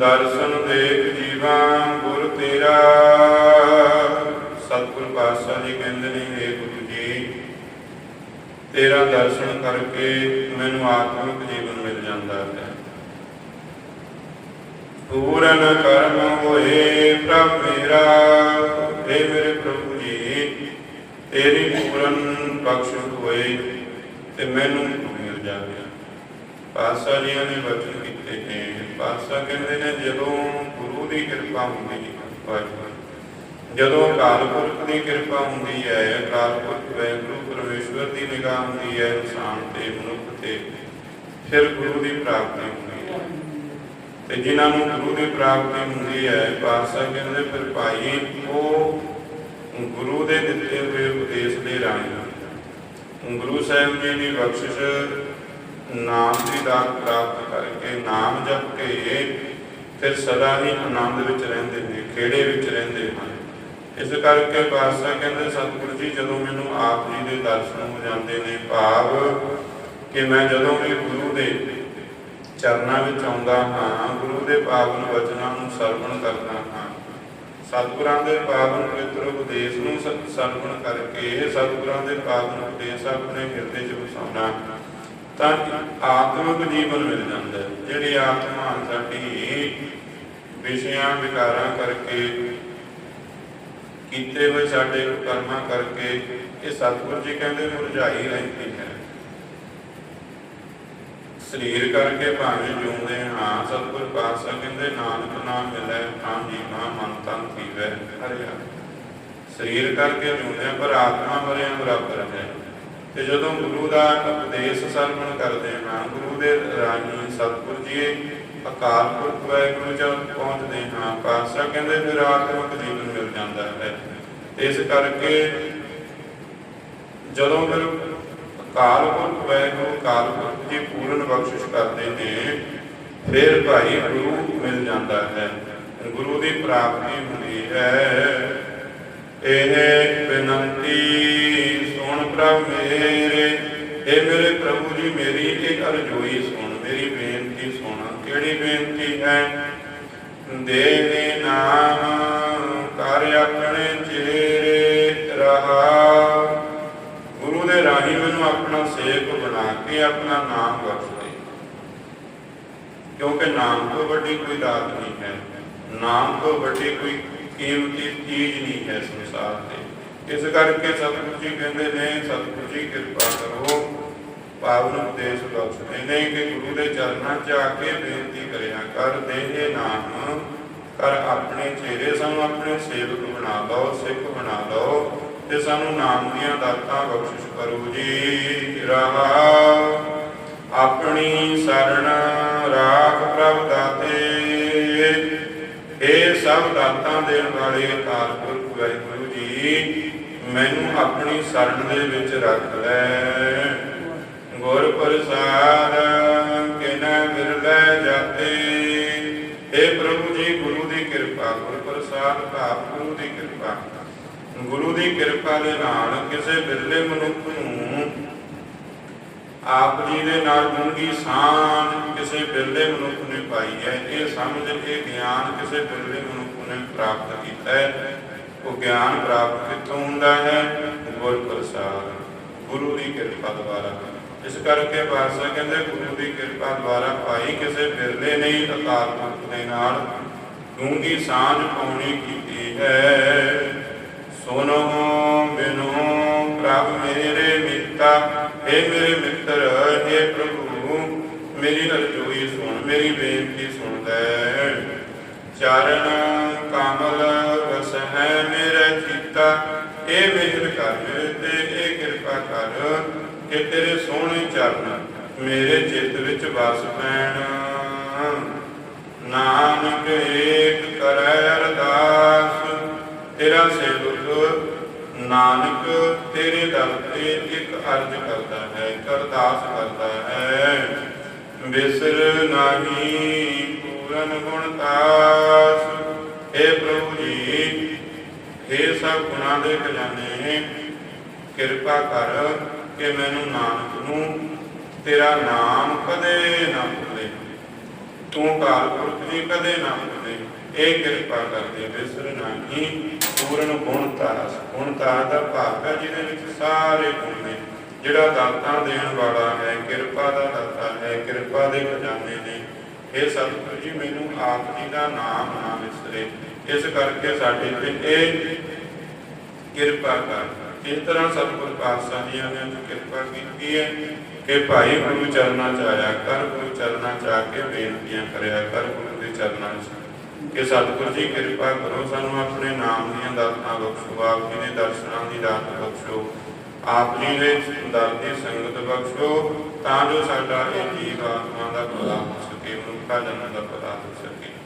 ਦਰਸ਼ਨ ਦੇਖ ਜੀਵਾ, ਗੁਰ ਤੇਰਾ। ਸਤਿਗੁਰ ਪਾਤਸ਼ਾਹ ਜੀ ਕਹਿੰਦੇ ਨੇ हे ਗੁਰੂ ਜੀ, ਤੇਰਾ ਦਰਸ਼ਨ ਕਰਕੇ ਮੈਨੂੰ ਆਤਮਿਕ ਜੀਵਨ ਮਿਲ ਜਾਂਦਾ ਹੈ। ਪੂਰਨ ਕਰਮ ਹੋਏ ਪ੍ਰਭ ਮੇਰਾ हे ਮੇਰੇ ਪ੍ਰਭੂ ਜੀ, ਤੇਰੀ ਪੂਰਨ ਬਖਸ਼ ਹੋਏ ਤੇ ਮੈਨੂੰ ਮਿਲ ਜਾਵੇ ਪਾਤਸ਼ਾਹ ਜੀਆਂ ਨੇ ਵਚਨ ਕੀਤੇ ਨੇ। ਪਾਤਸ਼ਾਹ ਕਹਿੰਦੇ ਨੇ, ਜਦੋਂ ਗੁਰੂ ਦੀ ਕਿਰਪਾ ਹੁੰਦੀ ਹੈ, ਜਦੋਂ ਅਕਾਲ ਪੁਰਖ ਦੀ ਕਿਰਪਾ ਹੁੰਦੀ ਹੈ ਅਕਾਲ ਪੁਰਖ ਵੈਗੁਰੂ ਪਰਮੇਸ਼ਵਰ ਦੀ ਨਿਗਾਹ ਹੁੰਦੀ ਹੈ, ਇਨਸਾਨ ਤੇ ਮਨੁੱਖ ਤੇ, ਫਿਰ ਗੁਰੂ ਦੀ ਪ੍ਰਾਪਤੀ ਹੁੰਦੀ ਹੈ। ਤੇ ਜਿਨ੍ਹਾਂ ਨੂੰ ਗੁਰੂ ਦੀ ਪ੍ਰਾਪਤੀ ਹੁੰਦੀ ਹੈ ਪਾਤਸ਼ਾਹ ਕਹਿੰਦੇ, ਫਿਰ ਭਾਈ ਉਹ ਗੁਰੂ ਦੇ ਦਿੱਤੇ ਹੋਏ ਉਪਦੇਸ਼ ਦੇ ਰਾਹੀਂ, ਗੁਰੂ ਸਾਹਿਬ ਜੀ ਦੀ ਬਖਸ਼ਿਸ਼ ਨਾਮ ਦੀ ਦਾਤ ਪ੍ਰਾਪਤ ਕਰਕੇ ਨਾਮ ਜਪ ਕੇ ਫਿਰ ਸਦਾ ਹੀ ਆਨੰਦ ਵਿੱਚ ਰਹਿੰਦੇ ਨੇ, ਖੇੜੇ ਵਿੱਚ ਰਹਿੰਦੇ ਹਨ ਇਸ ਕਰਕੇ ਪਾਤਸ਼ਾਹ ਕਹਿੰਦੇ, ਸਤਿਗੁਰੂ ਜੀ, ਜਦੋਂ ਮੈਨੂੰ ਆਪ ਜੀ ਦੇ ਦਰਸ਼ਨ ਹੋ ਜਾਂਦੇ ਨੇ, ਭਾਵ ਕਿ ਮੈਂ ਜਦੋਂ ਵੀ ਗੁਰੂ ਦੇ ਚਰਨਾਂ ਵਿੱਚ ਆਉਂਦਾ ਹਾਂ, ਗੁਰੂ ਦੇ ਪਾਵਨ ਵਚਨਾਂ ਨੂੰ ਸਰਵਣ ਕਰਦਾ ਹਾਂ। ਸਤਿਗੁਰਾਂ ਦੇ ਪਾਵਨ ਪਵਿੱਤਰ ਉਪਦੇਸ਼ ਨੂੰ ਸਰਵਣ ਕਰਕੇ ਸਤਿਗੁਰਾਂ ਦੇ ਪਾਵਨ ਉਪਦੇਸ਼ ਆਪਣੇ ਹਿਰਦੇ 'ਚ ਵਸਾਉਣਾ। ਤਾਂ ਆਤਮਿਕ ਜੀਵਨ ਮਿਲ ਜਾਂਦਾ ਹੈ। ਜਿਹੜੀ ਆਤਮਾ ਸਾਡੀ ਵਿਸ਼ਿਆਂ ਵਿਕਾਰਾਂ ਕਰਕੇ, ਕੀਤੇ ਹੋਏ ਸਾਡੇ ਕਰਮਾਂ ਕਰਕੇ, ਇਹ ਸਤਿਗੁਰ ਜੀ ਕਹਿੰਦੇ ਮੁਰਝਾਈ ਰਹਿੰਦੀ ਹੈ। ਸਰੀਰ ਕਰਕੇ ਭਾਵੇਂ ਜਿਉਂਦੇ ਹਾਂ, ਸਤਿਗੁਰ ਪਾਤਸ਼ਾਹ ਕਹਿੰਦੇ, ਨਾਨਕ ਨਾਮ ਮਿਲੈ ਤਾਂ ਜੀਵਾ ਮਨ ਤਨ ਥੀਵੈ, ਹਰਿਆ। ਸਰੀਰ ਕਰਕੇ ਜਿਉਂਦੇ ਹਾਂ, ਪਰ ਆਤਮਾ ਮਰਿਆ ਬਰਾਬਰ ਹੈ। ਤੇ ਜਦੋਂ ਗੁਰੂ ਦਾ ਉਪਦੇਸ਼ ਸਰਵਣ ਕਰਦੇ ਹਾਂ, ਗੁਰੂ ਦੇ ਰਾਹੀਂ ਸਤਿਗੁਰ ਜੀ ਅਕਾਲ ਪੁਰਖ ਵਾਹਿਗੁਰੂ ਚ ਪਹੁੰਚਦੇ ਹਾਂ, ਪਾਤਸ਼ਾਹ ਕਹਿੰਦੇ ਫਿਰ ਆਤਮਿਕ ਜੀਵਨ ਮਿਲ ਜਾਂਦਾ ਹੈ। ਇਸ ਕਰਕੇ ਜਦੋਂ ਫਿਰ ਅਕਾਲ ਪੁਰਖ ਵਾਹਿਗੁਰੂ, ਅਕਾਲ ਪੁਰਖ ਜੀ ਪੂਰਨ ਬਖਸ਼ਿਸ਼ ਕਰਦੇ ਨੇ, ਫਿਰ ਭਾਈ ਗੁਰੂ ਮਿਲ ਜਾਂਦਾ ਹੈ। ਗੁਰੂ ਦੀ ਪ੍ਰਾਪਤੀ ਹੁੰਦੀ ਹੈ। ਇਹ ਬੇਨੰਤੀ ਜੀ ਮੇਰੀ ਇੱਕ ਅਰਜ਼ੋਈ ਸੁਣ, ਮੇਰੀ ਬੇਨਤੀ ਸੁਣ। ਕਿਹੜੀ ਬੇਨਤੀ ਹੈ? ਦੇ ਨਾਮ, ਕਰ ਆਪਣੇ ਚਿਹਰੇ ਰਹਾ। ਗੁਰੂ ਦੇ ਰਾਹੀਂ ਮੈਨੂੰ ਆਪਣਾ ਸੇਵਕ ਬਣਾ ਕੇ ਆਪਣਾ ਨਾਮ ਬਖਸ਼। ਦੇ ਕਿਉਂਕਿ ਨਾਮ ਤੋਂ ਵੱਡੀ ਕੋਈ ਦਾਤ ਨਹੀਂ ਹੈ। ਨਾਮ ਤੋਂ ਵੱਡੀ ਕੋਈ ਕੀਮਤੀ ਚੀਜ਼ ਨਹੀਂ ਹੈ ਸੰਸਾਰ ਤੇ। ਇਸ ਕਰਕੇ ਸਤਿਗੁਰੂ ਜੀ ਕਹਿੰਦੇ ਨੇ, ਸਤਿਗੁਰੂ ਜੀ ਕਿਰਪਾ ਕਰੋ। ਪਾਵਨ ਉਪਦੇਸ਼ ਬਖਸ਼ਦੇ ਨੇ ਕਿ ਗੁਰੂ ਦੇ ਚਰਨਾਂ 'ਚ ਆ ਕੇ ਬੇਨਤੀ ਕਰਿਆ, ਕਰ ਦੇ ਨਾਮ, ਕਰ ਆਪਣੇ ਚਿਹਰੇ ਸਾਨੂੰ ਆਪਣੇ ਸੇਵਕ ਬਣਾ ਲਓ, ਸਿੱਖ ਬਣਾ ਲਓ ਤੇ ਸਾਨੂੰ ਨਾਮ ਦੀਆਂ ਦਾਤਾਂ ਬਖਸ਼ਿਸ਼ ਕਰੋ ਜੀ। ਰਹਾ, ਆਪਣੀ ਸਰਣ ਰਾਖ ਪ੍ਰਭ ਦਾਤੇ। ਇਹ ਸਭ ਦਾਤਾਂ ਦੇਣ ਵਾਲੇ ਅਕਾਲ ਪੁਰਖ ਵਾਹਿਗੁਰੂ ਜੀ, ਮੈਨੂੰ ਆਪਣੀ ਸਰਣ ਦੇ ਵਿੱਚ ਰੱਖ ਲੈ। ਗੁਰ ਪ੍ਰਸਾਦ, ਕਿਨੈ ਮਿਰਲੇ ਜਾਤੇ। ਇਹ ਪ੍ਰਭੂ ਜੀ, ਗੁਰੂ ਦੀ ਕਿਰਪਾ, ਗੁਰ ਪ੍ਰਸਾਦ ਭਾਵ ਗੁਰੂ ਦੀ ਕਿਰਪਾ। ਗੁਰੂ ਦੀ ਕਿਰਪਾ ਦੇ ਨਾਲ ਕਿਸੇ ਬਿਰਲੇ ਮਨੁੱਖ ਨੂੰ ਆਪ ਜੀ ਦੇ ਨਾਲ ਡੂੰਗੀ ਸਾਂਝ ਕਿਸੇ ਬਿਰਲੇ ਮਨੁੱਖ ਨੇ ਪਾਈ ਹੈ। ਇਹ ਸਮਝ, ਇਹ ਗਿਆਨ ਕਿਸੇ ਬਿਰਲੇ ਮਨੁੱਖ ਨੇ ਪ੍ਰਾਪਤ ਕੀਤਾ ਹੈ। ਉਹ ਗਿਆਨ ਪ੍ਰਾਪਤ ਕਿੱਥੋਂ ਹੁੰਦਾ ਹੈ? ਗੁਰ ਪ੍ਰਸਾਦ। ਗੁਰੂ ਦੀ ਕਿਰਪਾ ਦੁਆਰਾ। ਇਸ ਕਰਕੇ ਬਾਦਸ਼ਾਹ ਕਹਿੰਦੇ ਗੁਰੂ ਦੀ ਕਿਰਪਾ ਦੁਆਰਾ ਭਾਈ ਕਿਸੇ ਬਿਰਲੇ ਨੇ ਅਕਾਲ ਦੇ ਨਾਲ ਡੂੰਗੀ ਸਾਂਝ ਪਾਉਣੀ ਕੀਤੀ ਹੈ। ਸੁਨੋ ਬਿਨੋ ਪ੍ਰਭ ਮੇਰੇ ਮਿੱਤਾ ਏ ਮੇਰੇ ਮਿੱਤਰ ਏ ਪ੍ਰਭੂ, ਮੇਰੀ ਅਰਜ਼ੋਈ ਸੁਣ, ਮੇਰੀ ਬੇਨਤੀ ਸੁਣ ਲੈ। ਚਰਨ ਕਮਲ ਵਸ ਹੈ ਮੇਰਾ ਚੀਤਾ ਏ ਮਿਹਰ ਕਰ ਤੇ ਏ ਕਿਰਪਾ ਕਰ। ਕਿ ਤੇਰੇ ਸੋਹਣੇ ਚਰਨ ਮੇਰੇ ਚਿੱਤ ਵਿੱਚ ਵਸ ਪੈਣ। ਨਾਨਕ ਏਕ ਕਰੈ ਅਰਦਾਸ, ਤੇਰਾ ਸੇਵਕ ਨਾਨਕ ਤੇਰੇ ਦਰ ਤੇ ਇੱਕ ਅਰਜ ਕਰਦਾ ਹੈ ਕਰਦਾਸ ਕਰਦਾ ਹੈ। ਬਿਸਰ ਨਾਹੀ ਪੂਰਨ ਗੁਣਤਾਸ हे ਪ੍ਰਭੂ ਜੀ हे ਸਭ ਗੁਣਾਂ ਦੇ ਖਜ਼ਾਨੇ, ਕਿਰਪਾ ਕਰ ਕਿ ਮੈਨੂੰ ਨਾਨਕ ਨੂੰ, ਤੇਰਾ ਨਾਮ ਕਦੇ ਨਾ ਭੁੱਲੇ। ਤੂੰ ਕਾਲ ਪੁਰਖ ਦੀ ਕਦੇ ਨਾ ਭੁੱਲੇ। ਇਹ ਕਿਰਪਾ ਕਰਦੇ ਵਿਸਰ ਨਾਹੀ, ਪੂਰਨ ਗੁਣਤਾ ਗੁਣਤਾ ਦਾ ਭਾਵ ਹੈ ਜਿਹਦੇ ਵਿੱਚ ਸਾਰੇ ਗੁਣ ਨੇ। ਜਿਹੜਾ ਦਾਤਾ ਦੇਣ ਵਾਲਾ ਹੈ, ਕਿਰਪਾ ਦਾ ਦਾਤਾ ਹੈ, ਕਿਰਪਾ ਦੇ ਖਜ਼ਾਨੇ ਨੇ। ਇਹ ਸਤਿਗੁਰੂ ਜੀ, ਮੈਨੂੰ ਆਪ ਜੀ ਦਾ ਨਾਮ ਨਾ ਵਿਸਰੇ ਇਸ ਕਰਕੇ ਸਾਡੇ ਤੇ ਇਹ ਕਿਰਪਾ ਕਰ। ਇਸ ਤਰ੍ਹਾਂ ਸਤਿਗੁਰ ਪਾਤਸ਼ਾਹ ਜੀ ਨੇ ਜੋ ਕਿਰਪਾ ਕੀਤੀ ਹੈ ਕਿ ਭਾਈ ਗੁਰੂ ਚਰਨਾਂ ਚ ਆਇਆ ਕਰ ਗੁਰੂ ਚਰਨਾਂ ਚ ਆ ਕੇ ਬੇਨਤੀਆਂ ਕਰਿਆ ਕਰ, ਗੁਰੂ ਦੇ ਚਰਨਾਂ ਚ। ਕਿ ਸਤਿਗੁਰ ਜੀ ਕਿਰਪਾ ਕਰੋ, ਸਾਨੂੰ ਆਪਣੇ ਨਾਮ ਦੀਆਂ ਦਾਤਾਂ ਬਖਸ਼ੋ, ਆਪ ਜੀ ਦੇ ਦਰਸ਼ਨਾਂ ਦੀ ਦਾਤ ਬਖਸ਼ੋ, ਆਪ ਜੀ ਦੇ ਦਰ ਦੀ ਸੰਗਤ ਬਖਸ਼ੋ, ਤਾਂ ਜੋ ਸਾਡਾ ਇਹ ਜੀਵ ਆਤਮਾ ਦਾ ਭਲਾ ਹੋ ਸਕੇ, ਮਨੁੱਖਾ ਜਨਮ ਦਾ ਭਲਾ ਹੋ ਸਕੇ।